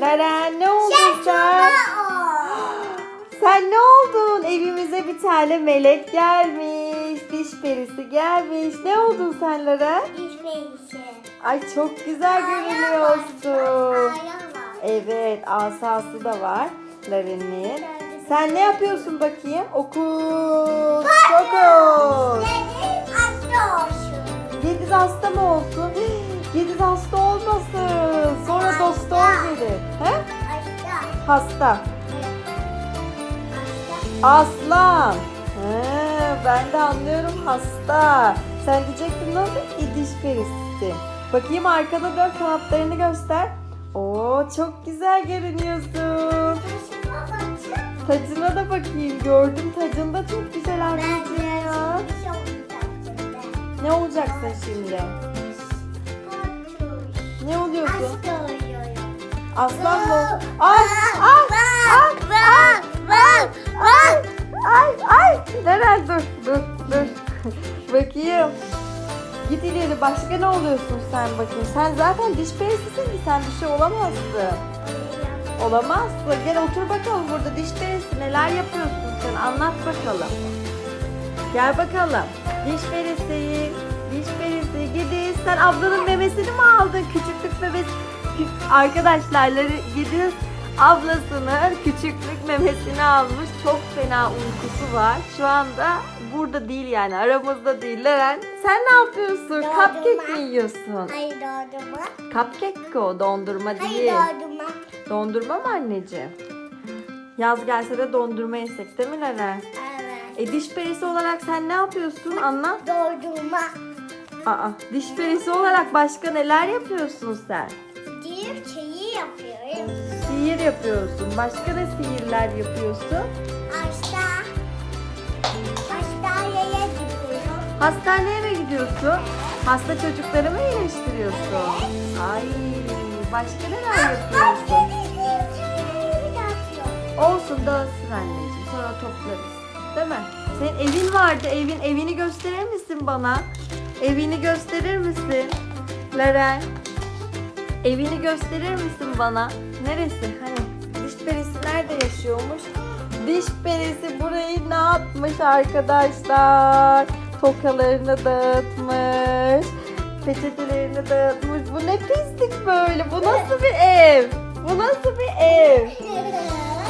Leren ne oldun sen? Sen ne oldun? Evimize bir tane melek gelmiş. Diş perisi gelmiş. Ne oldun sen Leren? Ay çok güzel görünüyorsun. Evet asası da var Laren'in. Sen ne yapıyorsun bakayım? Okul. Okul. Yediz hasta mı olsun? Yediz hasta olmasın. Sonra doktor gelir. He? Hasta. Aslan. He, ben de anlıyorum hasta. Sen diyecektin nasıl ki diş perisi. Bakayım arkada dön kanatlarını göster. Oo çok güzel görünüyorsun. Tacına da bakayım. Gördüm tacın da çok güzel anneciğim ya. Ne olacaksın şimdi? Ne oluyorsun? Aslan mı? Ay ay ay ay ay ay ay. Neren dur dur dur. bakayım. Git ileri başka ne oluyorsun sen bakayım. Sen zaten diş perisisin ki sen bir şey olamazsın. Olamazsın. Gel otur bakalım burada diş perisi neler yapıyorsun sen anlat bakalım. Gel bakalım. Diş perisi, diş perisi Gidiz. Sen ablanın memesini mi aldın? Küçüklük memesi. Kü- Arkadaşlar Gidiz ablasının küçüklük memesini almış. Çok fena uykusu var. Şu anda burada değil yani aramızda değil. Leren sen ne yapıyorsun? Dondurma. Cupcake mi yiyorsun? Hayır dondurma. Cupcake o dondurma Hayır değil. dondurma. Dondurma mı anneciğim? Yaz gelse de dondurma yesek değil mi Leren? Evet. E diş perisi olarak sen ne yapıyorsun? Anlat. Dondurma. Aa, diş perisi olarak başka neler yapıyorsun sen? Diğer şeyi yapıyorum. Sihir yapıyorsun. Başka ne sihirler yapıyorsun? Hasta. Hastaneye gidiyorum. Hastaneye mi gidiyorsun? Hasta çocukları mı iyileştiriyorsun? Ay, başka neler yapıyorsun? Olsun dağılsın anneciğim. Sonra toplarız. Değil mi? Senin evin vardı. Evin evini gösterir misin bana? Evini gösterir misin? Leren. Evini gösterir misin bana? Neresi? Hani diş perisi nerede yaşıyormuş? Diş perisi burayı ne yapmış arkadaşlar? Tokalarını dağıtmış. Peçetelerini dağıtmış. Bu ne pislik böyle? Bu nasıl bir ev? Bu nasıl bir ev?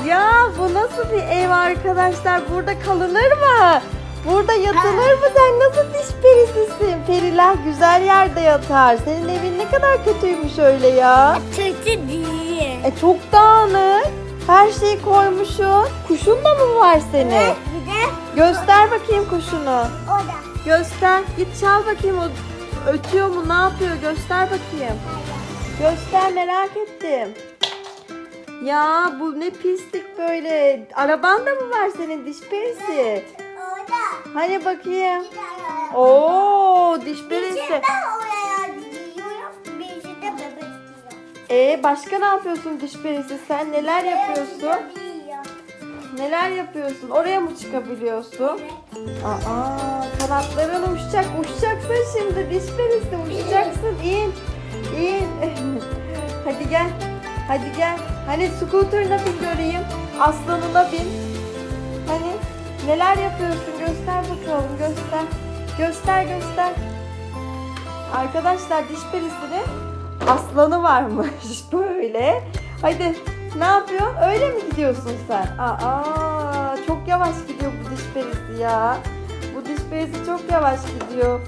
Ya bu nasıl bir ev arkadaşlar? Burada kalınır mı? Burada yatılır mı? Sen nasıl diş perisisin? Periler güzel yerde yatar. Senin evin ne kadar kötüymüş öyle ya. Kötü değil. E çok dağınık. Her şeyi koymuşsun. Kuşun da mı var senin? Bir de Göster bakayım kuşunu. o da. Göster. Git çal bakayım o ötüyor mu? Ne yapıyor? Göster bakayım. Göster merak ettim. Ya bu ne pislik böyle. Araban da mı var senin diş perisi? O da. Hani bakayım. Oo diş perisi. şey ben oraya gidiyorum. Bir şey de bebek giyiyor. E başka ne yapıyorsun diş perisi? Sen neler yapıyorsun? Giyiyor. Neler yapıyorsun? Oraya mı çıkabiliyorsun? Aa, kanatların uçacak. Uçacaksın şimdi diş perisi. Uçacaksın. İn. İn. Hadi gel. Hadi gel. Hani scooter'ına bin göreyim. Aslanına bin. Hani neler yapıyorsun? Göster bakalım. Göster. Göster göster. Arkadaşlar diş perisinin aslanı varmış böyle. Hadi ne yapıyorsun? Öyle mi gidiyorsun sen? Aa, çok yavaş gidiyor bu diş perisi ya. Bu diş perisi çok yavaş gidiyor.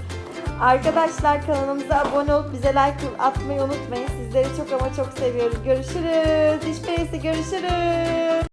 Arkadaşlar kanalımıza abone olup bize like atmayı unutmayın. Sizleri çok ama çok seviyoruz. Görüşürüz. Diş perisi görüşürüz.